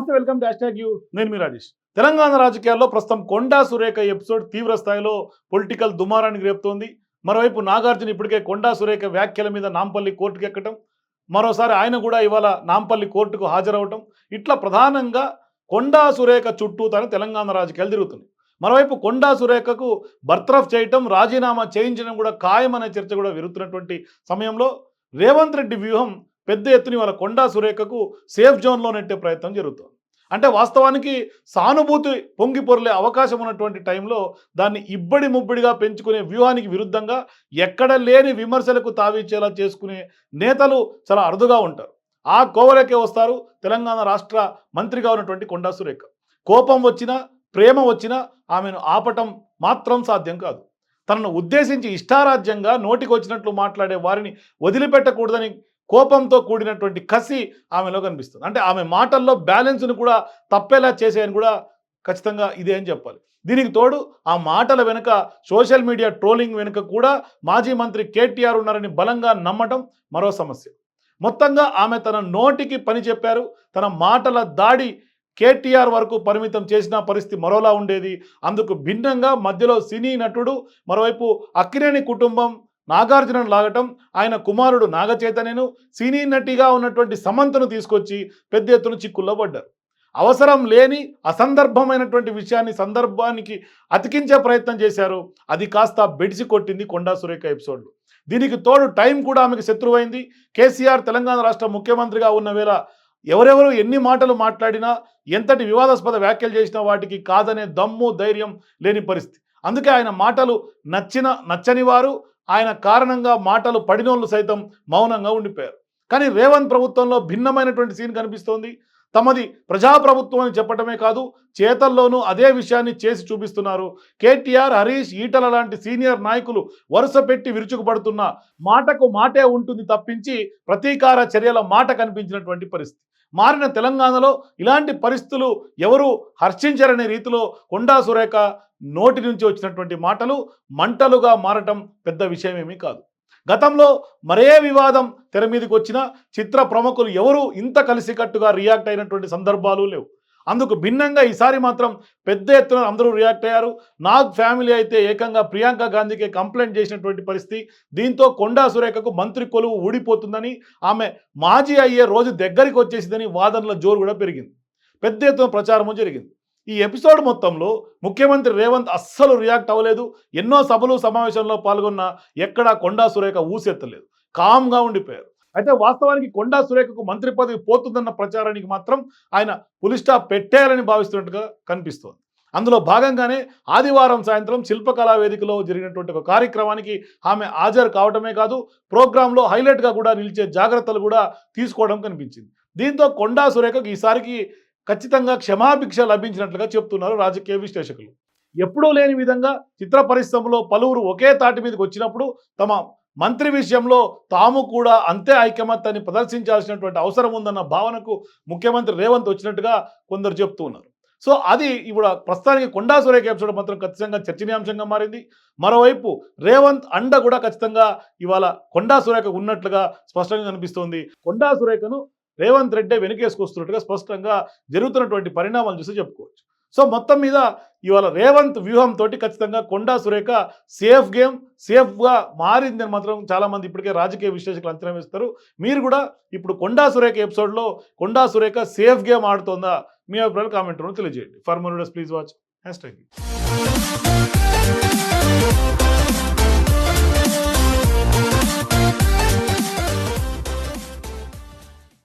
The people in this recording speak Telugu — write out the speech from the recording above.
నమస్తే వెల్కమ్ డాష్ ట్యాగ్ యూ. నేను మీ రాజేష్. తెలంగాణ రాజకీయాల్లో ప్రస్తుతం కొండా సురేఖ ఎపిసోడ్ తీవ్ర స్థాయిలో పొలిటికల్ దుమారానికి రేపుతోంది. మరోవైపు నాగార్జున ఇప్పటికే కొండా సురేఖ వ్యాఖ్యల మీద నాంపల్లి కోర్టుకు ఎక్కటం. మరోసారి ఆయన కూడా ఇవాళ నాంపల్లి కోర్టుకు హాజరవటం. ఇట్లా ప్రధానంగా కొండా సురేఖ చుట్టూ తన తెలంగాణ రాజకీయాలు తిరుగుతుంది మరోవైపు కొండా సురేఖకు బర్తరఫ్ చేయటం రాజీనామా చేయించడం కూడా ఖాయమనే చర్చ కూడా విరుగుతున్నటువంటి సమయంలో రేవంత్ రెడ్డి వ్యూహం పెద్ద ఎత్తున వాళ్ళ కొండా సురేఖకు సేఫ్ జోన్లో నెట్టే ప్రయత్నం జరుగుతుంది. అంటే వాస్తవానికి సానుభూతి పొంగి పొరలే అవకాశం ఉన్నటువంటి టైంలో దాన్ని ఇబ్బడి ముబ్బడిగా పెంచుకునే వ్యూహానికి విరుద్ధంగా ఎక్కడ లేని విమర్శలకు తావిచ్చేలా చేసుకునే నేతలు చాలా అరుదుగా ఉంటారు. ఆ కోవలకే వస్తారు తెలంగాణ రాష్ట్ర మంత్రిగా ఉన్నటువంటి కొండా సురేఖ. కోపం వచ్చినా ప్రేమ వచ్చినా ఆమెను ఆపటం మాత్రం సాధ్యం కాదు. తనను ఉద్దేశించి ఇష్టారాజ్యంగా నోటికి వచ్చినట్లు మాట్లాడే వారిని వదిలిపెట్టకూడదని కోపంతో కూడినటువంటి కసి ఆమెలో కనిపిస్తుంది. అంటే ఆమె మాటల్లో బ్యాలెన్స్ను కూడా తప్పేలా చేసేయని కూడా ఖచ్చితంగా ఇదే అని చెప్పాలి. దీనికి తోడు ఆ మాటల వెనుక సోషల్ మీడియా ట్రోలింగ్ వెనుక కూడా మాజీ మంత్రి కేటీఆర్ ఉన్నారని బలంగా నమ్మటం మరో సమస్య. మొత్తంగా ఆమె తన నోటికి పని చెప్పారు. తన మాటల దాడి కేటీఆర్ వరకు పరిమితం చేసిన పరిస్థితి మరోలా ఉండేది. అందుకు భిన్నంగా మధ్యలో సినీ నటుడు మరోవైపు అక్కినేని కుటుంబం నాగార్జునను లాగటం ఆయన కుమారుడు నాగచైతన్యను సినీ నటిగా ఉన్నటువంటి సమంతను తీసుకొచ్చి పెద్ద ఎత్తున చిక్కుల్లో పడ్డారు. అవసరం లేని అసందర్భమైనటువంటి విషయాన్ని సందర్భానికి అతికించే ప్రయత్నం చేశారు. అది కాస్త బెడిసి కొట్టింది కొండా సురేఖ ఎపిసోడ్లు. దీనికి తోడు టైం కూడా ఆమెకు శత్రువైంది. కేసీఆర్ తెలంగాణ రాష్ట్ర ముఖ్యమంత్రిగా ఉన్న వేళ ఎవరెవరు ఎన్ని మాటలు మాట్లాడినా ఎంతటి వివాదాస్పద వ్యాఖ్యలు చేసినా వాటికి కాదనే దమ్ము ధైర్యం లేని పరిస్థితి. అందుకే ఆయన మాటలు నచ్చిన నచ్చని వారు ఆయన కారణంగా మాటలు పడినోళ్ళు సైతం మౌనంగా ఉండిపోయారు. కానీ రేవంత్ ప్రభుత్వంలో భిన్నమైనటువంటి సీన్ కనిపిస్తోంది. తమది ప్రజాప్రభుత్వం అని చెప్పటమే కాదు చేతల్లోనూ అదే విషయాన్ని చేసి చూపిస్తున్నారు. కేటీఆర్ హరీష్ ఈటల లాంటి సీనియర్ నాయకులు వరుస పెట్టి విరుచుకుపడుతున్న మాటకు మాటే ఉంటుంది తప్పించి ప్రతీకార చర్యల మాట కనిపించినటువంటి పరిస్థితి. మారిన తెలంగాణలో ఇలాంటి పరిస్థితులు ఎవరు హర్షించరనే రీతిలో కొండా సురేఖ నోటి నుంచి వచ్చినటువంటి మాటలు మంటలుగా మారటం పెద్ద విషయమేమీ కాదు. గతంలో మరే వివాదం తెర మీదకి వచ్చినా చిత్ర ప్రముఖులు ఎవరు ఇంత కలిసికట్టుగా రియాక్ట్ అయినటువంటి సందర్భాలు లేవు. అందుకు భిన్నంగా ఈసారి మాత్రం పెద్ద ఎత్తున అందరూ రియాక్ట్ అయ్యారు. నాగ్ ఫ్యామిలీ అయితే ఏకంగా ప్రియాంక గాంధీకి కంప్లైంట్ చేసినటువంటి పరిస్థితి. దీంతో కొండా సురేఖకు మంత్రి కొలువు ఊడిపోతుందని ఆమె మాజీ అయ్యే రోజు దగ్గరికి వచ్చేసిందని వాదనల జోరు కూడా పెరిగింది. పెద్ద ఎత్తున ప్రచారము జరిగింది. ఈ ఎపిసోడ్ మొత్తంలో ముఖ్యమంత్రి రేవంత్ అస్సలు రియాక్ట్ అవ్వలేదు. ఎన్నో సభలు సమావేశంలో పాల్గొన్న ఎక్కడా కొండా సురేఖ ఊసెత్తలేదు. కామ్గా ఉండిపోయారు. అయితే వాస్తవానికి కొండా సురేఖకు మంత్రి పదవి పోతుందన్న ప్రచారానికి మాత్రం ఆయన పులి పెట్టారని పెట్టేయాలని భావిస్తున్నట్టుగా కనిపిస్తోంది. అందులో భాగంగానే ఆదివారం సాయంత్రం శిల్పకళా వేదికలో జరిగినటువంటి ఒక కార్యక్రమానికి ఆమె హాజరు కావడమే కాదు ప్రోగ్రాంలో హైలైట్గా కూడా నిలిచే జాగ్రత్తలు కూడా తీసుకోవడం కనిపించింది. దీంతో కొండా సురేఖకు ఈసారికి ఖచ్చితంగా క్షమాభిక్ష లభించినట్లుగా చెప్తున్నారు రాజకీయ విశ్లేషకులు. ఎప్పుడూ లేని విధంగా చిత్ర పరిశ్రమలో పలువురు ఒకే తాటి మీదకి వచ్చినప్పుడు తమ మంత్రి విషయంలో తాము కూడా అంతే ఐకమత్యాన్ని ప్రదర్శించాల్సినటువంటి అవసరం ఉందన్న భావనకు ముఖ్యమంత్రి రేవంత్ వచ్చినట్టుగా కొందరు చెప్తూ ఉన్నారు. సో అది ఇప్పుడు ప్రస్తుతానికి కొండా సురేఖ ఎపిసోడ్ మాత్రం ఖచ్చితంగా చర్చనీయాంశంగా మారింది. మరోవైపు రేవంత్ అండ కూడా ఖచ్చితంగా ఇవాళ కొండా సురేఖ ఉన్నట్లుగా స్పష్టంగా కనిపిస్తోంది. కొండా సురేఖను రేవంత్ రెడ్డి వెనుకేసుకొస్తున్నట్టుగా స్పష్టంగా జరుగుతున్నటువంటి పరిణామాలు చూసి చెప్పుకోవచ్చు. సో మొత్తం మీద ఇవాళ రేవంత్ వ్యూహంతో ఖచ్చితంగా కొండా సురేఖ సేఫ్ గేమ్ సేఫ్గా మారిందని మాత్రం చాలామంది ఇప్పటికే రాజకీయ విశ్లేషకులు అంచనా వేస్తారు. మీరు కూడా ఇప్పుడు కొండా సురేఖ ఎపిసోడ్లో కొండా సురేఖ సేఫ్ గేమ్ ఆడుతోందా? మీ అభిప్రాయాలు కామెంట్ తెలియజేయండి. For more please watch. Hashtag